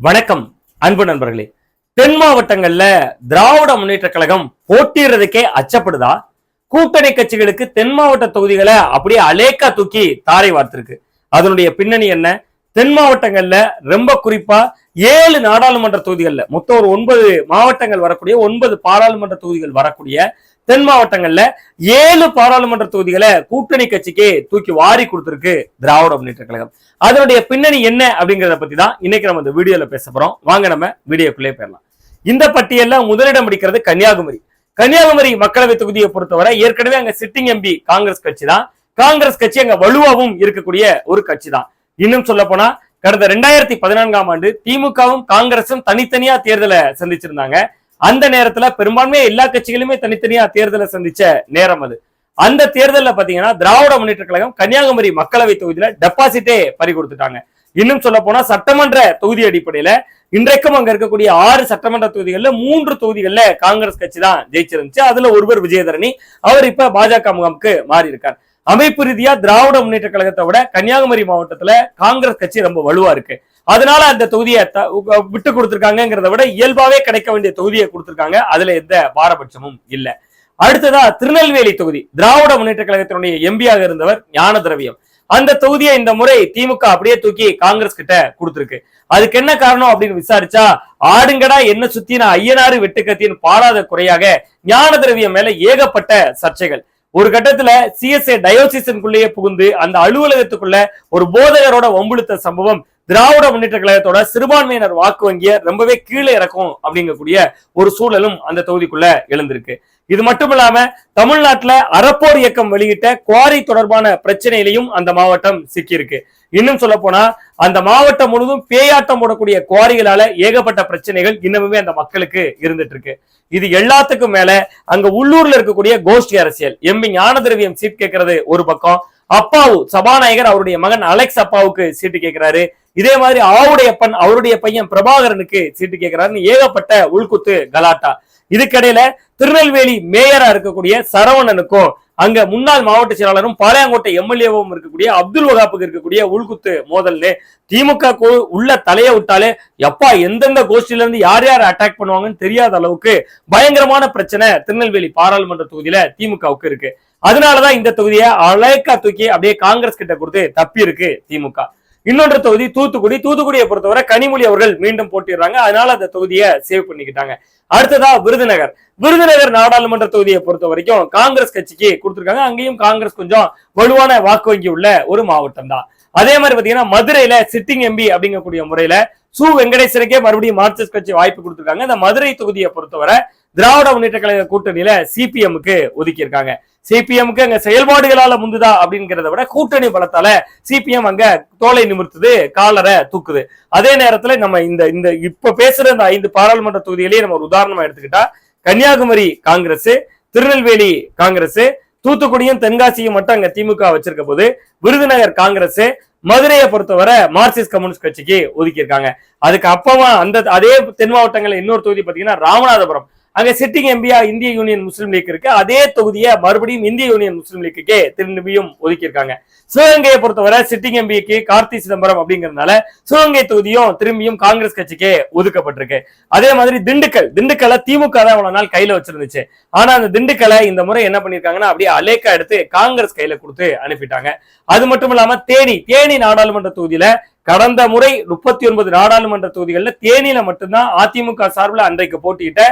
வணக்கம் அன்பு நண்பர்களே. தென் மாவட்டங்கள்ல திராவிட முன்னேற்ற கழகம் போட்டிடுறதுக்கே அச்சப்படுதா? கூட்டணி கட்சிகளுக்கு தென் மாவட்ட தொகுதிகளை அப்படியே அலேக்கா தூக்கி தாரை வார்த்திருக்கு. அதனுடைய பின்னணி என்ன? தென் மாவட்டங்கள்ல ரொம்ப குறிப்பா ஏழு நாடாளுமன்ற தொகுதிகள்ல மொத்தம் ஒரு ஒன்பது மாவட்டங்கள் வரக்கூடிய ஒன்பது பாராளுமன்ற தொகுதிகள் வரக்கூடிய தென் மாவட்டங்கள்ல ஏழு பாராளுமன்ற தொகுதிகளை கூட்டணி கட்சிக்கு தூக்கி வாரி கொடுத்திருக்கு திராவிட முன்னேற்ற கழகம். அதனுடைய பின்னணி என்ன அப்படிங்கிறத பத்தி தான் இன்னைக்கு நம்ம இந்த வீடியோல பேச போறோம். வாங்க நம்ம வீடியோக்குள்ளே போயிடலாம். இந்த பட்டியல்ல முதலிடம் பிடிக்கிறது கன்னியாகுமரி. கன்னியாகுமரி மக்களவை தொகுதியை பொறுத்தவரை ஏற்கனவே அங்க சிட்டிங் எம்பி காங்கிரஸ் கட்சி தான் காங்கிரஸ் கட்சி அங்க வலுவாகவும் இருக்கக்கூடிய ஒரு கட்சி தான் இன்னும் சொல்ல போனா கடந்த ரெண்டாயிரத்தி பதினான்காம் ஆண்டு திமுகவும் காங்கிரசும் தனித்தனியா தேர்தலை சந்திச்சிருந்தாங்க. அந்த நேரத்துல பெரும்பான்மையா எல்லா கட்சிகளுமே தனித்தனியா தேர்தலை சந்திச்ச நேரம் அது. அந்த தேர்தலில் பாத்தீங்கன்னா திராவிட முன்னேற்ற கழகம் கன்னியாகுமரி மக்களவை தொகுதியில டெபாசிட்டே பறி கொடுத்துட்டாங்க. இன்னும் சொல்ல போனா சட்டமன்ற தொகுதி அடிப்படையில இன்றைக்கும் அங்க இருக்கக்கூடிய ஆறு சட்டமன்ற தொகுதிகள்ல மூன்று தொகுதிகள்ல காங்கிரஸ் கட்சி தான் ஜெயிச்சிருந்துச்சு. அதுல ஒருவர் விஜயதரணி அவர் இப்ப பாஜக முகாமுக்கு மாறி இருக்கார் அமைப்பு ரீதியா திராவிட முன்னேற்ற கழகத்தை விட கன்னியாகுமரி மாவட்டத்துல காங்கிரஸ் கட்சி ரொம்ப வலுவா இருக்கு. அதனால அந்த தொகுதியை விட்டு கொடுத்திருக்காங்கிறத விட இயல்பாவே கிடைக்க வேண்டிய தொகுதியை கொடுத்திருக்காங்க. அதுல எந்த பாரபட்சமும் இல்ல. அடுத்ததா திருநெல்வேலி தொகுதி. திராவிட முன்னேற்ற கழகத்தினுடைய எம்பியாக இருந்தவர் ஞான திரவியம். அந்த தொகுதியை இந்த முறை திமுக அப்படியே தூக்கி காங்கிரஸ் கிட்ட கொடுத்திருக்கு. அதுக்கு என்ன காரணம் அப்படின்னு விசாரிச்சா ஆடுங்கடா என்ன சுத்தி நான் ஐயனாறு வெட்டுக்கத்தின் பாடாத குறையாக ஞான திரவியம் மேல ஏகப்பட்ட சர்ச்சைகள். ஒரு கட்டத்துல சிஎஸ்ஏ டயோசிசனுக்குள்ளேயே புகுந்து அந்த அலுவலகத்துக்குள்ள ஒரு போதகரோட வம்புழுத்த சம்பவம். திராவிட முன்னேற்ற கழகத்தோட சிறுபான்மையினர் வாக்கு வங்கிய ரொம்பவே கீழே இறக்கும் அப்படிங்கக்கூடிய ஒரு சூழலும் அந்த தொகுதிக்குள்ள எழுந்திருக்கு. இது மட்டும் இல்லாம தமிழ்நாட்டுல அறப்போர் இயக்கம் வெளியிட்ட குவாரி தொடர்பான பிரச்சனையிலையும் அந்த மாவட்டம் சிக்கியிருக்கு. இன்னும் சொல்ல போனா அந்த மாவட்டம் முழுவதும் பேயாட்டம் போடக்கூடிய குவாரிகளால ஏகப்பட்ட பிரச்சனைகள் இன்னமுமே அந்த மக்களுக்கு இருந்துட்டு இருக்கு இது எல்லாத்துக்கும் மேல அங்க உள்ளூர்ல இருக்கக்கூடிய கோஷ்டி அரசியல் எம்பி ஞான திரவியம் சீட் கேட்கறது ஒரு பக்கம் அப்பாவு சபாநாயகர் அவருடைய மகன் அலெக்ஸ் அப்பாவுக்கு சீட்டு கேட்கிறாரு இதே மாதிரி ஆவுடையப்பன் அவருடைய பையன் பிரபாகரனுக்கு சீட்டு கேட்கிறாருன்னு ஏகப்பட்ட உள்குத்து கலாட்டா. இதுக்கிடையில திருநெல்வேலி மேயரா இருக்கக்கூடிய சரவணனுக்கும் அங்க முன்னாள் மாவட்ட செயலாளரும் பாளையங்கோட்டை எம்எல்ஏவும் இருக்கக்கூடிய அப்துல் வகாப்புக்கு இருக்கக்கூடிய உள்குத்து மோதல்னு திமுக உள்ள தலையை விட்டாலே எப்பா எந்தெந்த கோஷ்டில இருந்து யார் யார் அட்டாக் பண்ணுவாங்கன்னு தெரியாத அளவுக்கு பயங்கரமான பிரச்சனை திருநெல்வேலி பாராளுமன்ற தொகுதியில திமுகவுக்கு இருக்கு. அதனாலதான் இந்த தொகுதியை அலைக்கா தூக்கி அப்படியே காங்கிரஸ் கிட்ட கொடுத்து தப்பி இருக்கு திமுக. இன்னொன்று தொகுதி தூத்துக்குடி. தூத்துக்குடியை பொறுத்தவரை கனிமொழி அவர்கள் மீண்டும் போட்டிடுறாங்க அதனால அந்த தொகுதியை சேவ் பண்ணிக்கிட்டாங்க. அடுத்ததா விருதுநகர். விருதுநகர் நாடாளுமன்ற தொகுதியை பொறுத்த வரைக்கும் காங்கிரஸ் கட்சிக்கு கொடுத்திருக்காங்க. அங்கேயும் காங்கிரஸ் கொஞ்சம் வலுவான வாக்கு வங்கி உள்ள ஒரு மாவட்டம் தான். அதே மாதிரி பாத்தீங்கன்னா மதுரையில சிட்டிங் எம்பி அப்படிங்கக்கூடிய முறையில சு வெங்கடேஸ்வரக்கே மறுபடியும் மார்க்சிஸ்ட் கட்சி வாய்ப்பு கொடுத்திருக்காங்க. இந்த மதுரை தொகுதியை பொறுத்தவரை திராவிட முன்னேற்ற கழக கூட்டணியில சிபிஎம்க்கு ஒதுக்கி இருக்காங்க சிபிஎம்க்கு அங்க செயல்பாடுகளால முந்துதா அப்படிங்கிறத விட கூட்டணி பலத்தால சிபிஎம் அங்க தோலை நிமிர்த்துது காலரை தூக்குது. அதே நேரத்துல நம்ம இந்த இந்த இப்ப பேசுற இந்த ஐந்து பாராளுமன்ற தொகுதியிலேயே நம்ம ஒரு உதாரணமா எடுத்துக்கிட்டா கன்னியாகுமரி காங்கிரஸ் திருநெல்வேலி காங்கிரஸ் தூத்துக்குடியும் தென்காசியும் மட்டும் அங்க திமுக வச்சிருக்க போது விருதுநகர் காங்கிரஸ் மதுரையை பொறுத்தவரை மார்க்சிஸ்ட் கம்யூனிஸ்ட் கட்சிக்கு ஒதுக்கி இருக்காங்க அதுக்கு அப்பமா அந்த அதே தென் மாவட்டங்கள்ல இன்னொரு தொகுதி பாத்தீங்கன்னா ராமநாதபுரம். அங்க சிட்டிங் எம்பியா இந்திய யூனியன் முஸ்லீம் லீக் இருக்கு. அதே தொகுதியை மறுபடியும் இந்திய யூனியன் முஸ்லீம் லீக்குக்கே திரும்பியும் ஒதுக்கியிருக்காங்க. சிவகங்கையை பொறுத்தவரை சிட்டிங் எம்பிக்கு கார்த்தி சிதம்பரம் அப்படிங்கறதுனால சிவகங்கை தொகுதியும் திரும்பியும் காங்கிரஸ் கட்சிக்கே ஒதுக்கப்பட்டிருக்கு. அதே மாதிரி திண்டுக்கல் திண்டுக்கலை திமுக தான் இவ்வளவு நாள் கையில வச்சிருந்துச்சு. ஆனா அந்த திண்டுக்கலை இந்த முறை என்ன பண்ணிருக்காங்கன்னா அப்படியே அலேக்கா எடுத்து காங்கிரஸ் கையில கொடுத்து அனுப்பிட்டாங்க. அது மட்டும் இல்லாம தேனி தேனி நாடாளுமன்ற தொகுதியில கடந்த முறை முப்பத்தி ஒன்பது நாடாளுமன்ற தொகுதிகளில் தேனியில மட்டும்தான் அதிமுக சார்பில் அன்றைக்கு போட்டியிட்ட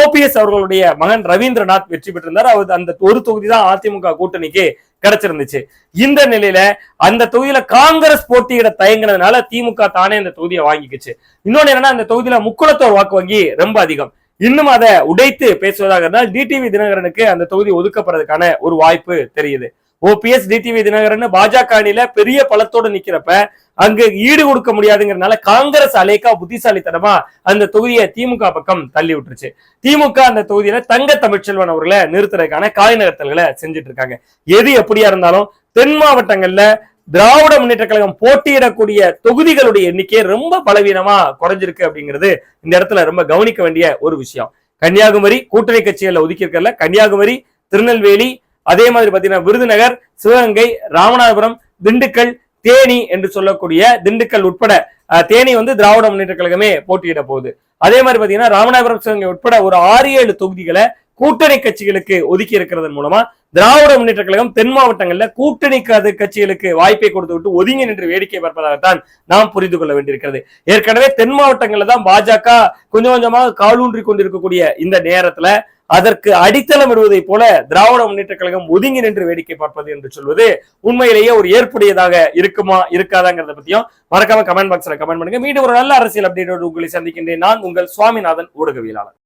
ஓபிஎஸ் அவர்களுடைய மகன் ரவீந்திரநாத் வெற்றி பெற்றிருந்தார். அவர் அந்த ஒரு தொகுதி தான் அதிமுக கூட்டணிக்கு கிடைச்சிருந்துச்சு. இந்த நிலையில அந்த தொகுதியில காங்கிரஸ் போட்டியிட தயங்கினதுனால திமுக தானே அந்த தொகுதியை வாங்கிக்கிச்சு. இன்னொன்னு என்னன்னா அந்த தொகுதியில முக்குளத்தோர் வாக்கு வங்கி ரொம்ப அதிகம். இன்னும் அதை உடைத்து பேசுவதாக இருந்தால் டிடிவி தினகரனுக்கு அந்த தொகுதி ஒதுக்கப்படுறதுக்கான ஒரு வாய்ப்பு தெரியுது. ஓபிஎஸ் டிடிவி தினகரன் பாஜக அணியில பெரிய பலத்தோட நிக்கிறப்ப அங்கு ஈடு கொடுக்க முடியாதுங்கிறதுனால காங்கிரஸ் அலேக்கா புத்திசாலித்தனமா அந்த தொகுதியை திமுக பக்கம் தள்ளி விட்டுருச்சு. திமுக அந்த தொகுதியில தங்க தமிழ்ச்செல்வன் அவர்களை நிறுத்துறதுக்கான காய் நகர்த்தல்களை செஞ்சுட்டு இருக்காங்க. எது எப்படியா இருந்தாலும் தென் மாவட்டங்கள்ல திராவிட முன்னேற்ற கழகம் போட்டியிடக்கூடிய தொகுதிகளுடைய எண்ணிக்கை ரொம்ப பலவீனமா குறைஞ்சிருக்கு அப்படிங்கிறது இந்த இடத்துல ரொம்ப கவனிக்க வேண்டிய ஒரு விஷயம். கன்னியாகுமரி கூட்டணி கட்சிகளில் ஒதுக்கியிருக்கல கன்னியாகுமரி திருநெல்வேலி அதே மாதிரி பாத்தீங்கன்னா விருதுநகர் சிவகங்கை ராமநாதபுரம் திண்டுக்கல் தேனி என்று சொல்லக்கூடிய திண்டுக்கல் உட்பட தேனி வந்து திராவிட முன்னேற்ற கழகமே போட்டியிட போகுது. அதே மாதிரி பாத்தீங்கன்னா ராமநாதபுரம் சிவகங்கை உட்பட ஒரு ஆறு ஏழு தொகுதிகளை கூட்டணி கட்சிகளுக்கு ஒதுக்கி இருக்கிறதன் மூலமா திராவிட முன்னேற்ற கழகம் தென் மாவட்டங்கள்ல கூட்டணி கது- கட்சிகளுக்கு வாய்ப்பை கொடுத்து விட்டு ஒதுங்கி நின்று வேடிக்கை பார்ப்பதாகத்தான் நாம் புரிந்து கொள்ள வேண்டியிருக்கிறது. ஏற்கனவே தென் மாவட்டங்கள்ல தான் பாஜக கொஞ்சம் கொஞ்சமாக காலூன்றி கொண்டிருக்கக்கூடிய இந்த நேரத்துல அதற்கு அடித்தளம் இடுவதை போல திராவிட முன்னேற்ற கழகம் ஒதுங்கி நின்று வேடிக்கை பார்ப்பது என்று சொல்வது உண்மையிலேயே ஒரு ஏற்புடையதாக இருக்குமா இருக்காதாங்கிறத பத்தியும் மறக்காம கமெண்ட் பாக்ஸ்ல கமெண்ட் பண்ணுங்க. மீண்டும் ஒரு நல்ல அரசியல் அப்டேட்டோடு உங்களை சந்திக்கின்றேன். நான் உங்கள் சுவாமிநாதன் ஊடகவியலாளர்.